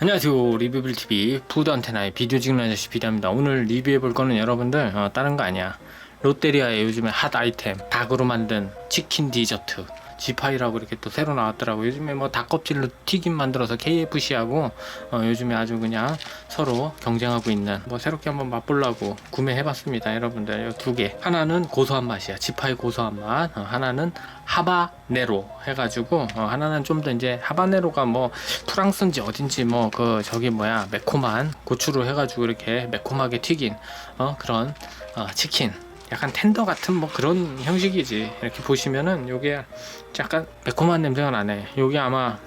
안녕하세요. 리뷰빌TV 푸드 안테나의 비디오 찍는 아저씨 비디오입니다. 오늘 리뷰해볼 거는 여러분들 어, 다른 거 아니야. 롯데리아의 요즘에 핫 아이템 닭으로 만든 치킨 디저트 지파이라고 이렇게 또 새로 나왔더라고. 요즘에 뭐 닭껍질로 튀김 만들어서 KFC하고 어, 요즘에 아주 그냥 서로 경쟁하고 있는 뭐 새롭게 한번 맛보려고 구매해봤습니다 여러분들. 두 개. 하나는 고소한 맛이야. 지파이 고소한 맛. 어, 하나는 하바네로 해가지고 어, 하나는 좀 더 이제 하바네로가 뭐 프랑스인지 어딘지 뭐 그 저기 뭐야 매콤한 고추로 해가지고 이렇게 매콤하게 튀긴 어 그런 어, 치킨 약간 텐더 같은 뭐 그런 형식이지. 이렇게 보시면은 요게 약간 매콤한 냄새가 나네. 요게 아마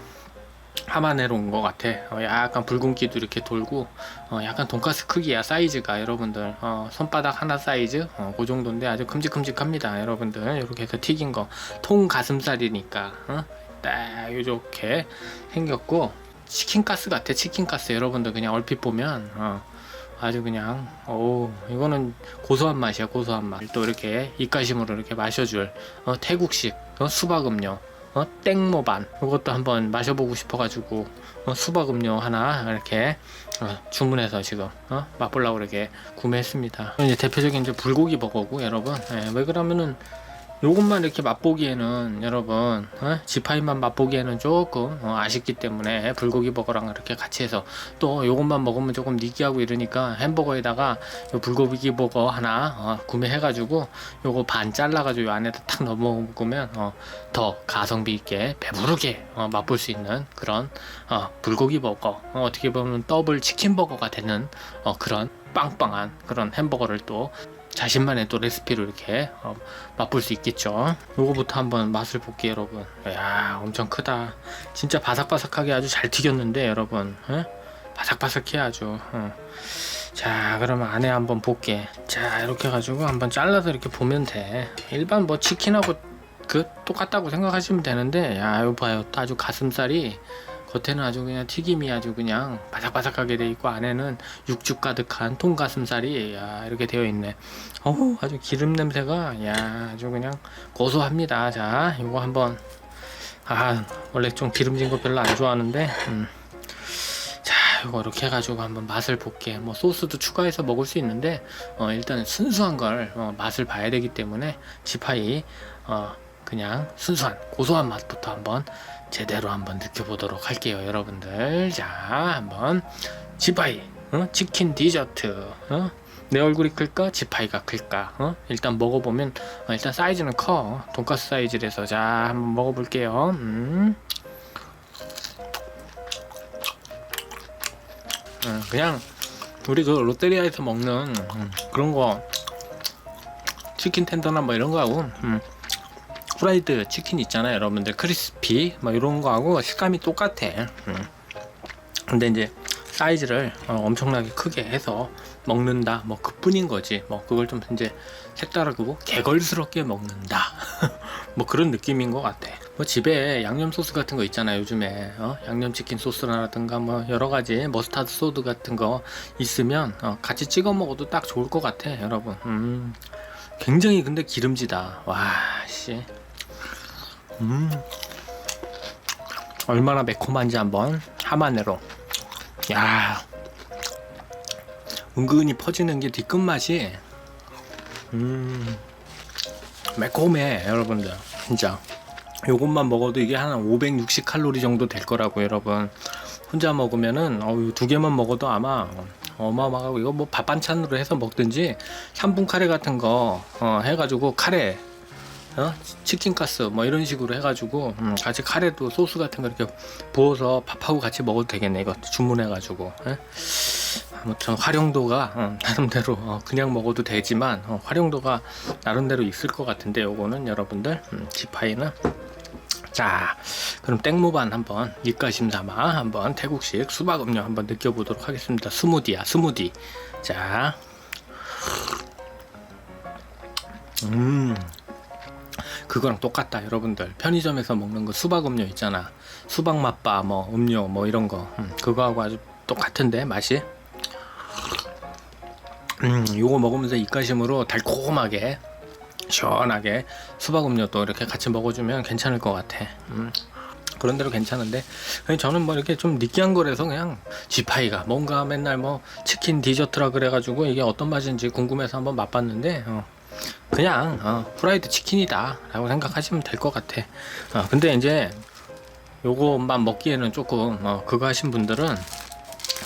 하바네로인 것 같아. 어, 약간 붉은기도 이렇게 돌고 어, 약간 돈가스 크기야 사이즈가. 여러분들 어, 손바닥 하나 사이즈? 어, 그 정도인데 아주 큼직큼직합니다 여러분들. 이렇게 해서 튀긴 거 통 가슴살이니까 어? 딱 이렇게 생겼고 치킨가스 같아 치킨가스. 여러분들 그냥 얼핏 보면 어, 아주 그냥 오 이거는 고소한 맛이야 고소한 맛 또 이렇게 입가심으로 이렇게 마셔줄 어, 태국식 어, 수박 음료 어, 땡모반. 이것도 한번 마셔보고 싶어가지고 어, 수박 음료 하나 이렇게 어, 주문해서 지금 어, 맛보려고 이렇게 구매했습니다. 이제 대표적인 이제 불고기 버거고 여러분. 예, 왜 그러면은 요것만 이렇게 맛보기에는 여러분 어? 지파이만 맛보기에는 조금 어, 아쉽기 때문에 불고기 버거랑 이렇게 같이 해서 또 요것만 먹으면 조금 느끼하고 이러니까 햄버거에다가 요 불고기 버거 하나 어, 구매해 가지고 요거 반 잘라 가지고 요 안에다 탁 넣어 먹으면 어, 더 가성비 있게 배부르게 어, 맛볼 수 있는 그런 어, 불고기 버거 어, 어떻게 보면 더블 치킨 버거가 되는 어, 그런 빵빵한 그런 햄버거를 또 자신만의 또 레시피로 이렇게 어, 맛볼 수 있겠죠. 요거부터 한번 맛을 볼게요, 여러분. 야, 엄청 크다. 진짜 바삭바삭하게 아주 잘 튀겼는데, 여러분. 에? 바삭바삭해 아주. 어. 자, 그러면 안에 한번 볼게. 자, 이렇게 해가지고 한번 잘라서 이렇게 보면 돼. 일반 뭐 치킨하고 그 똑같다고 생각하시면 되는데, 야, 이거 봐요. 또 아주 가슴살이 겉에는 아주 그냥 튀김이 아주 그냥 바삭바삭하게 돼 있고 안에는 육즙 가득한 통가슴살이 야 이렇게 되어 있네. 어우 아주 기름 냄새가 야 아주 그냥 고소합니다. 자 이거 한번 아 원래 좀 기름진 거 별로 안 좋아하는데 음. 자 이거 이렇게 해가지고 한번 맛을 볼게. 뭐 소스도 추가해서 먹을 수 있는데 어, 일단 순수한 걸 어, 맛을 봐야 되기 때문에 지파이 어, 그냥 순수한 고소한 맛부터 한번 제대로 한번 느껴보도록 할게요 여러분들 자 한번 지파이 어? 치킨 디저트 어? 내 얼굴이 클까 지파이가 클까 어? 일단 먹어보면 어, 일단 사이즈는 커 돈가스 사이즈라서 자 한번 먹어볼게요 음. 음, 그냥 우리 그 롯데리아에서 먹는 음, 그런 거 치킨 텐더나 뭐 이런 거하고 음, 후라이드 치킨 있잖아요. 여러분들 크리스피 뭐 이런 거하고 식감이 똑같아. 음. 근데 이제 사이즈를 어, 엄청나게 크게 해서 먹는다. 뭐 그뿐인 거지. 뭐 그걸 좀 이제 색다르고 개걸스럽게 먹는다. 뭐 그런 느낌인 것 같아. 뭐 집에 양념 소스 같은 거 있잖아요 요즘에. 어? 양념 치킨 소스라든가 뭐 여러 가지 머스타드 소드 같은 거 있으면 어, 같이 찍어 먹어도 딱 좋을 것 같아 여러분. 음. 굉장히 근데 기름지다. 와씨 음. 얼마나 매콤한지 한번 하마네로. 야. 은근히 퍼지는 게 뒤끝 맛이 음. 매콤해, 여러분들. 진짜. 요것만 먹어도 이게 한 560 칼로리 정도 될 거라고, 여러분. 혼자 먹으면은 어우, 두 개만 먹어도 아마 어마어마하고 이거 뭐 밥 반찬으로 해서 먹든지 3분 카레 같은 거 어, 해가지고 카레 어? 치킨 가스 뭐 이런 식으로 해가지고 음, 같이 카레도 소스 같은 거 이렇게 부어서 밥하고 같이 먹어도 되겠네 이거 주문해가지고 에? 아무튼 활용도가 어, 나름대로 어, 그냥 먹어도 되지만 어, 활용도가 나름대로 있을 것 같은데 요거는 여러분들 음, 지파이는 자 그럼 땡모반 한번 입가심 담아 한번 태국식 수박 음료 한번 느껴보도록 하겠습니다 스무디야 스무디 자 음. 그거랑 똑같다 여러분들. 편의점에서 먹는 거 수박 음료 있잖아. 수박 맛바 뭐 음료 뭐 이런 거. 음, 그거하고 아주 똑같은데 맛이? 음 요거 먹으면서 입가심으로 달콤하게 시원하게 수박 음료도 이렇게 같이 먹어주면 괜찮을 것 같아. 음. 그런 대로 괜찮은데. 저는 뭐 이렇게 좀 느끼한 거라서 그냥 지파이가 뭔가 맨날 뭐 치킨 디저트라 그래가지고 이게 어떤 맛인지 궁금해서 한번 맛봤는데 어, 그냥 어, 프라이드 치킨이다 라고 생각하시면 될 것 같아. 어, 근데 이제 요것만 먹기에는 조금 어, 그거 하신 분들은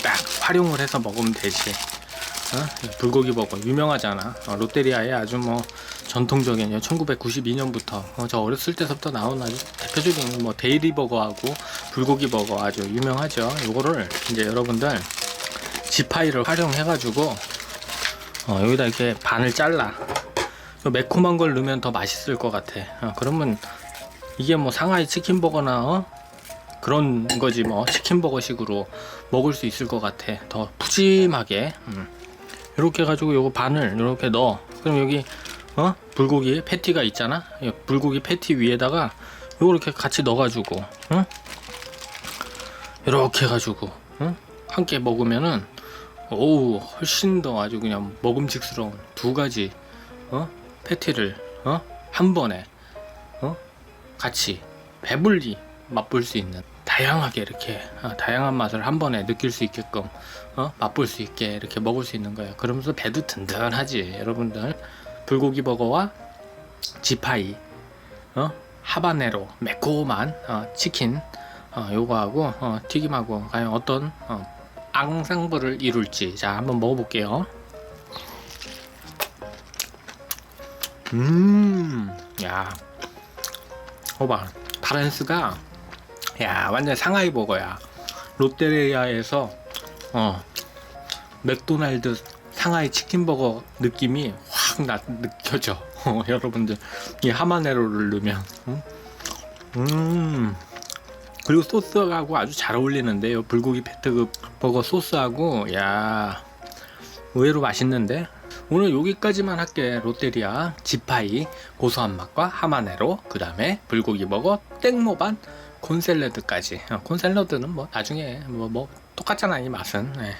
딱 활용을 해서 먹으면 되지. 어? 불고기 버거 유명하잖아. 어, 롯데리아의 아주 뭐 전통적인 1992년부터 어, 저 어렸을 때부터 나온 아주 대표적인 뭐 데이리 버거하고 불고기 버거 아주 유명하죠. 요거를 이제 여러분들 지파이를 활용해 가지고 어, 여기다 이렇게 반을 잘라. 요 매콤한 걸 넣으면 더 맛있을 것 같아. 어, 그러면 이게 뭐 상하이 치킨 버거나 어? 그런 거지 뭐. 치킨 버거식으로 먹을 수 있을 것 같아. 더 푸짐하게. 음. 이렇게 해가지고 요거 반을 이렇게 넣어. 그럼 여기 어? 불고기 패티가 있잖아? 이 불고기 패티 위에다가 요거 이렇게 같이 넣어가지고 응? 이렇게 해가지고 응? 함께 먹으면은 오우 훨씬 더 아주 그냥 먹음직스러운 두 가지 어 패티를 어 한 번에 어 같이 배불리 맛볼 수 있는 다양하게 이렇게 어, 다양한 맛을 한 번에 느낄 수 있게끔 어? 맛볼 수 있게 이렇게 먹을 수 있는 거예요. 그러면서 배도 든든하지 여러분들 불고기 버거와 지파이 어? 하바네로 매콤한 어, 치킨 어, 요거하고 어, 튀김하고 과연 어떤 어, 앙상블을 이룰지 자 한번 먹어볼게요. 음, 야, 오봐. 바란스가 야 완전 상하이 버거야. 롯데리아에서 어 맥도날드 상하이 치킨버거 느낌이 확 나, 느껴져. 어, 여러분들 이 하마네로를 넣으면. 음? 음. 그리고 소스하고 아주 잘 어울리는데요 불고기 패트급 버거 소스하고 야. 의외로 맛있는데 오늘 여기까지만 할게 롯데리아 지파이 고소한 맛과 하마네로 그 다음에 불고기 버거 땡모반 콘샐러드까지. 어, 콘샐러드는 뭐 나중에 뭐, 뭐 똑같잖아 이 맛은. 예.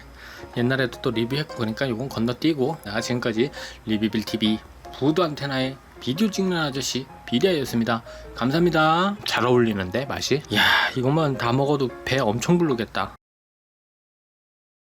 옛날에도 또 리뷰했고 그러니까 요건 건너뛰고 나 지금까지 리뷰빌 TV 부드 안테나의 비디오 찍는 아저씨 비디아였습니다. 감사합니다. 잘 어울리는데 맛이 야 이것만 다 먹어도 배 엄청 부르겠다